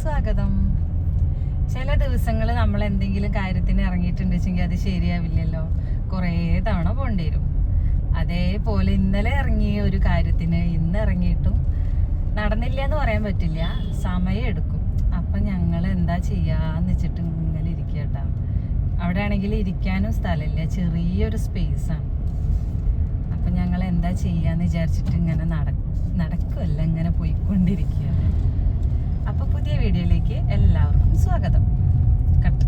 സ്വാഗതം. ചില ദിവസങ്ങൾ നമ്മൾ എന്തെങ്കിലും കാര്യത്തിന് ഇറങ്ങിയിട്ടുണ്ട് വെച്ചെങ്കിൽ അത് ശരിയാവില്ലല്ലോ. കുറേ തവണ പോണ്ടി വരും. അതേപോലെ ഇന്നലെ ഇറങ്ങിയ ഒരു കാര്യത്തിന് ഇന്ന് ഇറങ്ങിയിട്ടും നടന്നില്ല എന്ന് പറയാൻ പറ്റില്ല. സമയം എടുക്കും അപ്പം ഞങ്ങൾ എന്താ ചെയ്യാന്ന് വെച്ചിട്ട് ഇങ്ങനെ ഇരിക്കട്ടാ അവിടെ ആണെങ്കിൽ ഇരിക്കാനും സ്ഥലമില്ല. ചെറിയൊരു സ്പേസാണ് അപ്പം ഞങ്ങൾ എന്താ ചെയ്യാന്ന് വിചാരിച്ചിട്ട് ഇങ്ങനെ നട നടക്കുമല്ല ഇങ്ങനെ പോയിക്കൊണ്ടിരിക്കുകയാണ്. അപ്പൊ പുതിയ വീഡിയോയിലേക്ക് എല്ലാവർക്കും സ്വാഗതം. കട്ട്.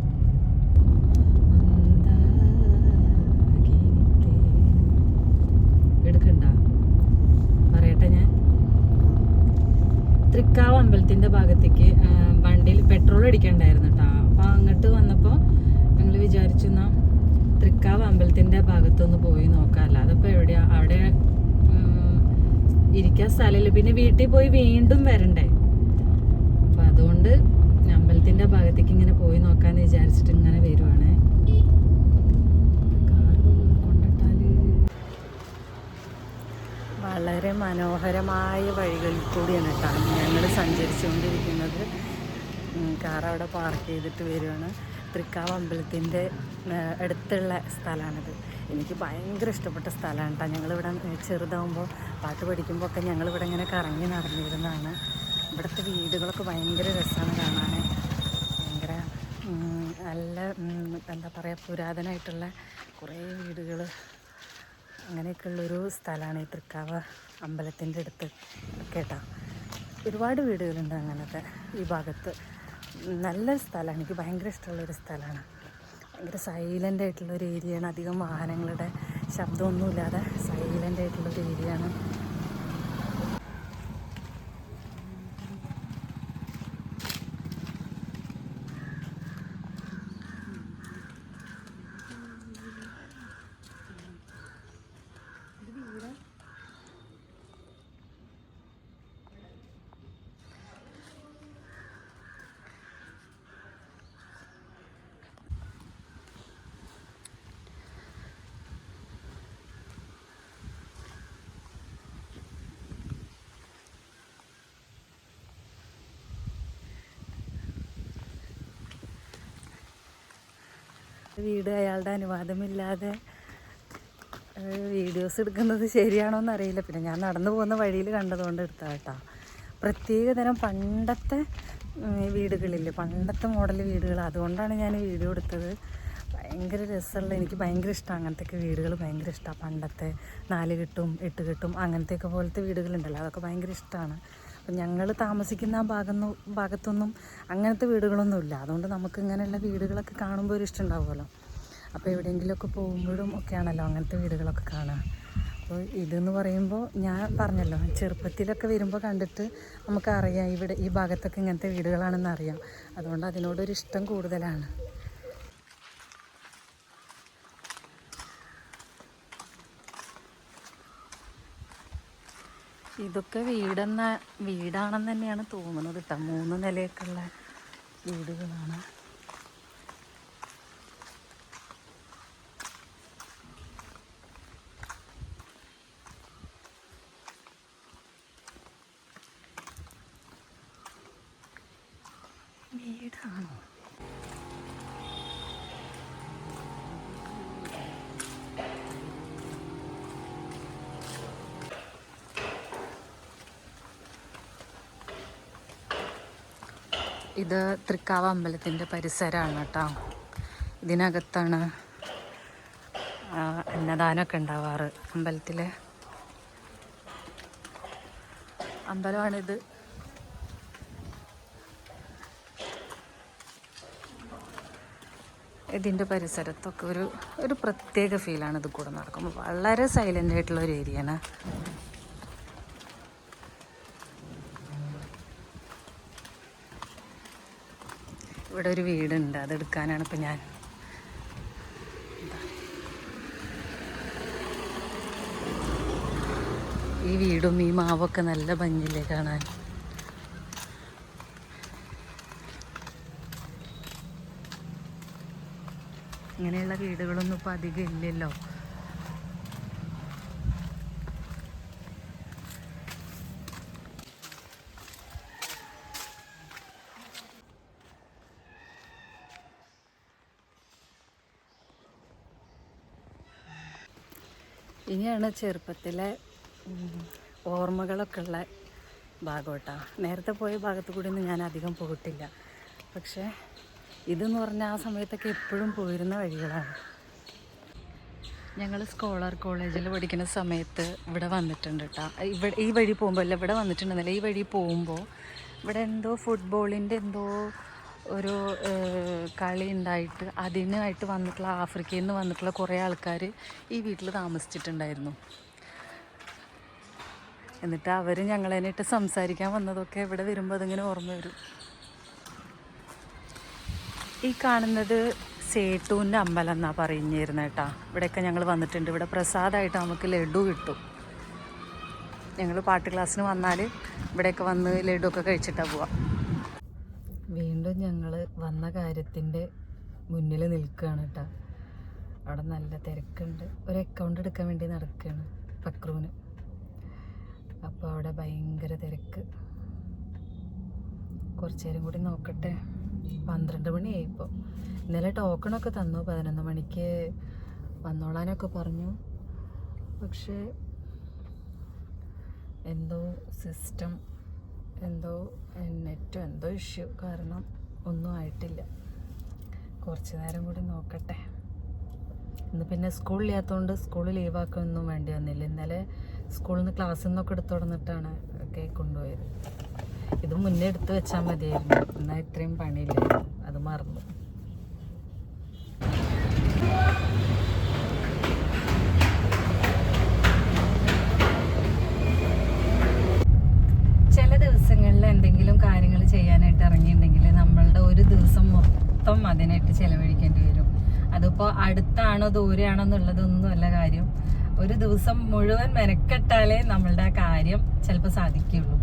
ഞാൻ. തൃക്കാവ് അമ്പലത്തിന്റെ ഭാഗത്തേക്ക് വണ്ടിയിൽ പെട്രോൾ അടിക്കണ്ടായിരുന്നു കേട്ടോ. അപ്പോൾ അങ്ങോട്ട് വന്നപ്പോൾ ഞങ്ങൾ വിചാരിച്ചു നാം തൃക്കാവ് അമ്പലത്തിന്റെ ഭാഗത്തൊന്ന് പോയി നോക്കാം അല്ലാതെ ഇപ്പൊ എവിടെയാ അവിടെ ഉം, ഇരിക്കാൻ സ്ഥലമില്ല. പിന്നെ വീട്ടിൽ പോയി വീണ്ടും വരണ്ടേ? അപ്പൊ അതുകൊണ്ട് അമ്പലത്തിന്റെ ഭാഗത്തേക്ക് ഇങ്ങനെ പോയി നോക്കാന്ന് വിചാരിച്ചിട്ട് ഇങ്ങനെ വരുവാണ്. വളരെ മനോഹരമായ വഴികളിൽ കൂടിയാണ് കേട്ടോ ഞങ്ങൾ സഞ്ചരിച്ചുകൊണ്ടിരിക്കുന്നത്. കാർ അവിടെ പാർക്ക് ചെയ്തിട്ട് വരുവാണ്. തൃക്കാവ് അമ്പലത്തിന്റെ അടുത്തുള്ള സ്ഥലമാണിത്. എനിക്ക് ഭയങ്കര ഇഷ്ടപ്പെട്ട സ്ഥലമാണ് കേട്ടോ ഞങ്ങളിവിടെ ചെറുതാവുമ്പോൾ പാട്ട് പഠിക്കുമ്പോൾ ഒക്കെ ഞങ്ങളിവിടെ ഇങ്ങനെ കറങ്ങി നടന്നിരുന്നതാണ്. ഇവിടുത്തെ വീടുകളൊക്കെ ഭയങ്കര രസമാണ് കാണാൻ ഭയങ്കര നല്ല എന്താ പറയുക പുരാതനമായിട്ടുള്ള കുറേ വീടുകൾ അങ്ങനെയൊക്കെയുള്ളൊരു സ്ഥലമാണ് ഈ തൃക്കാവ് അമ്പലത്തിന്റെ അടുത്ത് കേട്ടോ ഒരുപാട് വീടുകളുണ്ട് അങ്ങനത്തെ ഈ ഭാഗത്ത്. നല്ല സ്ഥലമാണ്. എനിക്ക് ഭയങ്കര ഇഷ്ടമുള്ളൊരു സ്ഥലമാണ്. ഭയങ്കര സൈലന്റ് ആയിട്ടുള്ളൊരു ഏരിയയാണ് അധികം വാഹനങ്ങളുടെ ശബ്ദമൊന്നുമില്ലാതെ സൈലന്റ് ആയിട്ടുള്ളൊരു ഏരിയയാണ് വീട് അയാളുടെ അനുവാദമില്ലാതെ വീഡിയോസ് എടുക്കുന്നത് ശരിയാണോ എന്നറിയില്ല പിന്നെ ഞാൻ നടന്നു പോകുന്ന വഴിയിൽ കണ്ടതുകൊണ്ട് എടുത്താ കേട്ടോ പ്രത്യേക തരം പണ്ടത്തെ വീടുകളില്ലേ പണ്ടത്തെ മോഡൽ വീടുകൾ. അതുകൊണ്ടാണ് ഞാൻ വീഡിയോ എടുത്തത്. ഭയങ്കര രസമുള്ള എനിക്ക് ഭയങ്കര ഇഷ്ടമാണ് അങ്ങനത്തെയൊക്കെ വീടുകൾ ഭയങ്കര ഇഷ്ടമാണ് പണ്ടത്തെ നാല് കെട്ടും എട്ട് കെട്ടും അങ്ങനത്തെയൊക്കെ പോലത്തെ വീടുകളുണ്ടല്ലോ. അതൊക്കെ ഭയങ്കര ഇഷ്ടമാണ് അപ്പം ഞങ്ങൾ താമസിക്കുന്ന ആ ഭാഗം ഭാഗത്തൊന്നും അങ്ങനത്തെ വീടുകളൊന്നുമില്ല. അതുകൊണ്ട് നമുക്ക് ഇങ്ങനെയുള്ള വീടുകളൊക്കെ കാണുമ്പോൾ ഒരു ഇഷ്ടം ഉണ്ടാവുമല്ലോ. അപ്പോൾ എവിടെയെങ്കിലുമൊക്കെ പോകുമ്പോഴും ഒക്കെയാണല്ലോ അങ്ങനത്തെ വീടുകളൊക്കെ കാണുക അപ്പോൾ ഇതെന്ന് പറയുമ്പോൾ ഞാൻ പറഞ്ഞല്ലോ ചെറുപ്പത്തിലൊക്കെ വരുമ്പോൾ കണ്ടിട്ട് നമുക്കറിയാം ഇവിടെ ഈ ഭാഗത്തൊക്കെ ഇങ്ങനത്തെ വീടുകളാണെന്ന് അറിയാം അതുകൊണ്ട് അതിനോടൊരു ഇഷ്ടം കൂടുതലാണ്. ഇതൊക്കെ വീടെന്ന വീടാണെന്ന് തന്നെയാണ് തോന്നുന്നത് കേട്ടോ മൂന്ന് നിലയൊക്കെയുള്ള വീടുകളാണ്. ഇത് തൃക്കാവ് അമ്പലത്തിന്റെ പരിസരമാണ് കേട്ടോ. ഇതിനകത്താണ് അന്നദാനമൊക്കെ ഉണ്ടാവാറ് അമ്പലത്തിലെ. അമ്പലമാണിത്. ഇതിന്റെ പരിസരത്തൊക്കെ ഒരു ഒരു പ്രത്യേക ഫീലാണ് ഇത് കൂടെ നടക്കുമ്പോൾ. വളരെ സൈലന്റ് ആയിട്ടുള്ള ഒരു ഏരിയയാണ്. ഇവിടെ ഒരു വീടുണ്ട്. അതെടുക്കാനാണ് ഇപ്പം ഞാൻ. ഈ വീടും ഈ മാവൊക്കെ നല്ല ഭംഗിയില്ലേ കാണാൻ. ഇങ്ങനെയുള്ള വീടുകളൊന്നും ഇപ്പം അധികം ഇല്ലല്ലോ. ഇനിയാണ് ചെറുപ്പത്തിലെ ഓർമ്മകളൊക്കെ ഉള്ള ഭാഗം നേരത്തെ പോയ ഭാഗത്തു കൂടി ഒന്നും ഞാൻ അധികം പോയിട്ടില്ല. പക്ഷേ ഇതെന്ന് പറഞ്ഞാൽ ആ സമയത്തൊക്കെ എപ്പോഴും പോയിരുന്ന വഴികളാണ്. ഞങ്ങൾ സ്കോളർ കോളേജിൽ പഠിക്കുന്ന സമയത്ത് ഇവിടെ വന്നിട്ടുണ്ട് കേട്ടോ ഇവിടെ ഈ വഴി പോകുമ്പോൾ അല്ല ഇവിടെ വന്നിട്ടുണ്ടെന്നല്ല ഈ വഴി പോകുമ്പോൾ ഇവിടെ എന്തോ ഫുട്ബോളിന്റെ എന്തോ ഒരു കളി ഉണ്ടായിട്ട് അതിനായിട്ട് വന്നിട്ടുള്ള ആഫ്രിക്കയിൽ നിന്ന് വന്നിട്ടുള്ള കുറേ ആൾക്കാർ ഈ വീട്ടിൽ താമസിച്ചിട്ടുണ്ടായിരുന്നു. എന്നിട്ട് അവർ ഞങ്ങളതിനായിട്ട് സംസാരിക്കാൻ വന്നതൊക്കെ ഇവിടെ വരുമ്പോൾ അതിങ്ങനെ ഓർമ്മ വരും. ഈ കാണുന്നത് സേട്ടൂന്റെ അമ്പലം എന്നാ പറഞ്ഞിരുന്നത് കേട്ടാ. ഇവിടെയൊക്കെ ഞങ്ങൾ വന്നിട്ടുണ്ട്. ഇവിടെ പ്രസാദമായിട്ട് നമുക്ക് ലഡു കിട്ടും. ഞങ്ങൾ പാട്ട് ക്ലാസ്സിന് വന്നാൽ ഇവിടെയൊക്കെ വന്ന് ലഡു ഒക്കെ കഴിച്ചിട്ടാണ് പോവാം. വീണ്ടും ഞങ്ങൾ വന്ന കാര്യത്തിന്റെ മുന്നിൽ നിൽക്കുകയാണ് കേട്ടോ അവിടെ നല്ല തിരക്കുണ്ട്. ഒരു അക്കൗണ്ട് എടുക്കാൻ വേണ്ടി നടക്കുകയാണ് പക്രൂന് അപ്പോൾ അവിടെ ഭയങ്കര തിരക്ക്. കുറച്ച് നേരം കൂടി നോക്കട്ടെ. പന്ത്രണ്ട് മണിയായി ഇപ്പോൾ ഇന്നലെ ടോക്കണൊക്കെ തന്നു പതിനൊന്ന് മണിക്ക് വന്നോളാനൊക്കെ പറഞ്ഞു. പക്ഷേ എന്തോ സിസ്റ്റം എന്തോ നെറ്റോ എന്തോ ഇഷ്യൂ കാരണം ഒന്നും ആയിട്ടില്ല. കുറച്ച് നേരം കൂടി നോക്കട്ടെ. ഇന്ന് പിന്നെ സ്കൂളില്ലാത്തതുകൊണ്ട് സ്കൂൾ ലീവാക്കൊന്നും വേണ്ടി വന്നില്ല. ഇന്നലെ സ്കൂളിൽ നിന്ന് ക്ലാസ്സിൽ നിന്നൊക്കെ എടുത്തു തുടർന്നിട്ടാണ് ഒക്കെ കൊണ്ടുപോയത്. ഇത് മുന്നേ എടുത്ത് വെച്ചാൽ മതിയായിരുന്നു. എന്നാൽ ഇത്രയും പണിയില്ലായിരുന്നു. അത് മറന്നു ചില ദിവസങ്ങളിൽ എന്തെങ്കിലും കാര്യങ്ങൾ ചെയ്യാനായിട്ട് ഇറങ്ങിയിട്ടുണ്ടെങ്കിൽ നമ്മളുടെ ഒരു ദിവസം മൊത്തം അതിനായിട്ട് ചെലവഴിക്കേണ്ടി വരും. അതിപ്പോൾ അടുത്താണോ ദൂരെയാണോ എന്നുള്ളതൊന്നും അല്ല കാര്യം. ഒരു ദിവസം മുഴുവൻ മെനക്കെട്ടാലേ നമ്മളുടെ ആ കാര്യം ചിലപ്പോൾ സാധിക്കുള്ളൂ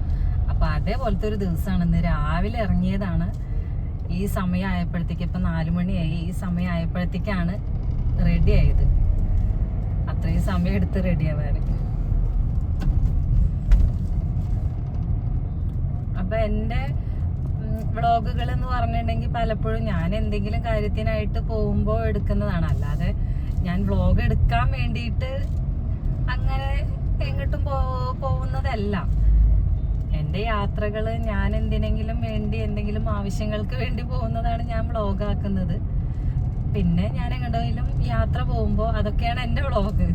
അപ്പോൾ അതേപോലത്തെ ഒരു ദിവസമാണ് ഇന്ന് രാവിലെ ഇറങ്ങിയതാണ്. ഈ സമയം ആയപ്പോഴത്തേക്ക് ഇപ്പം നാല് മണിയായി. ഈ സമയം ആയപ്പോഴത്തേക്കാണ് റെഡി ആയത് അത്രയും സമയം എടുത്ത് റെഡി ആവാറ് അപ്പൊ എന്റെ വ്ളോഗുകൾ എന്ന് പറഞ്ഞിട്ടുണ്ടെങ്കിൽ പലപ്പോഴും ഞാൻ എന്തെങ്കിലും കാര്യത്തിനായിട്ട് പോകുമ്പോൾ എടുക്കുന്നതാണ്. അല്ലാതെ ഞാൻ വ്ളോഗ് എടുക്കാൻ വേണ്ടിയിട്ട് അങ്ങനെ എങ്ങോട്ടും പോകുന്നതല്ല. എന്റെ യാത്രകൾ ഞാൻ എന്തിനെങ്കിലും വേണ്ടി എന്തെങ്കിലും ആവശ്യങ്ങൾക്ക് വേണ്ടി പോകുന്നതാണ് ഞാൻ വ്ളോഗ് ആക്കുന്നത് പിന്നെ ഞാൻ എങ്ങോട്ടെങ്കിലും യാത്ര പോകുമ്പോൾ അതൊക്കെയാണ് എന്റെ വ്ളോഗ്.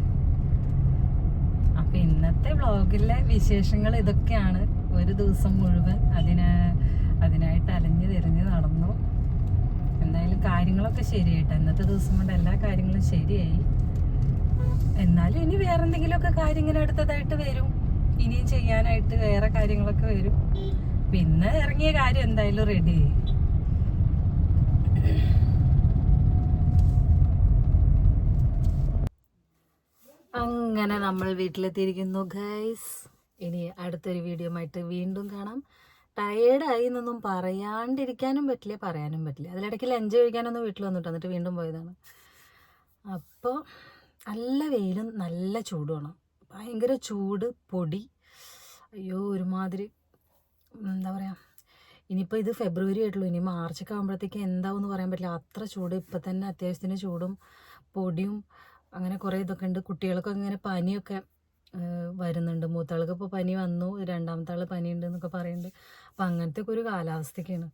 അപ്പം ഇന്നത്തെ വ്ളോഗിലെ വിശേഷങ്ങൾ ഇതൊക്കെയാണ്. ഒരു ദിവസം മുഴുവൻ അതിന് അതിനായിട്ട് അലഞ്ഞു തിരിഞ്ഞ് നടന്നു. എന്തായാലും കാര്യങ്ങളൊക്കെ ശരിയായിട്ട്. ഇന്നത്തെ ദിവസം കൊണ്ട് എല്ലാ കാര്യങ്ങളും ശരിയായി. എന്നാലും ഇനി വേറെ എന്തെങ്കിലുമൊക്കെ കാര്യം ഇങ്ങനെ അടുത്തതായിട്ട് വരും. ഇനിയും ചെയ്യാനായിട്ട് വേറെ കാര്യങ്ങളൊക്കെ വരും. പിന്നെ ഇറങ്ങിയ കാര്യം എന്തായാലും റെഡി ആയി അങ്ങനെ നമ്മൾ വീട്ടിലെത്തിയിരിക്കുന്നു ഗൈസ് ഇനി അടുത്തൊരു വീഡിയോ ആയിട്ട് വീണ്ടും കാണാം. ടയേർഡായി എന്നൊന്നും പറയാണ്ടിരിക്കാനും പറ്റില്ല പറയാനും പറ്റില്ല. അതിലിടയ്ക്ക് ലഞ്ച് കഴിക്കാനൊന്നും വീട്ടിൽ വന്നിട്ട്? എന്നിട്ട് വീണ്ടും പോയതാണ്. അപ്പോൾ നല്ല വെയിലും നല്ല ചൂടുമാണ് ഭയങ്കര ചൂട് പൊടി. അയ്യോ ഒരുമാതിരി എന്താ പറയുക ഇനിയിപ്പോൾ ഇത് ഫെബ്രുവരി ആയിട്ടുള്ളൂ. ഇനി മാർച്ചൊക്കെ ആകുമ്പോഴത്തേക്ക് എന്താവും എന്ന് പറയാൻ പറ്റില്ല. അത്ര ചൂട് ഇപ്പം തന്നെ അത്യാവശ്യത്തിന് ചൂടും പൊടിയും അങ്ങനെ കുറേ ഇതൊക്കെ ഉണ്ട്. കുട്ടികൾക്കൊക്കെ ഇങ്ങനെ പനിയൊക്കെ വരുന്നുണ്ട്. മൂത്താൾക്ക് ഇപ്പോൾ പനി വന്നു. രണ്ടാമത്തെ ആൾ പനിയുണ്ട് എന്നൊക്കെ പറയുന്നുണ്ട്. അപ്പം അങ്ങനത്തെ ഒരു കാലാവസ്ഥയ്ക്കാണ്.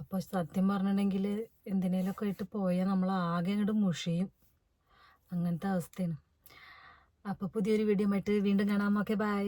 അപ്പോൾ സത്യം പറഞ്ഞിട്ടുണ്ടെങ്കിൽ എന്തിനേലൊക്കെ ആയിട്ട് പോയാൽ നമ്മൾ ആകെ അങ്ങോട്ട് മുഷിയും. അങ്ങനത്തെ അവസ്ഥയാണ്. അപ്പോൾ പുതിയൊരു വീഡിയോ ആയിട്ട് വീണ്ടും കാണാം. Okay bye.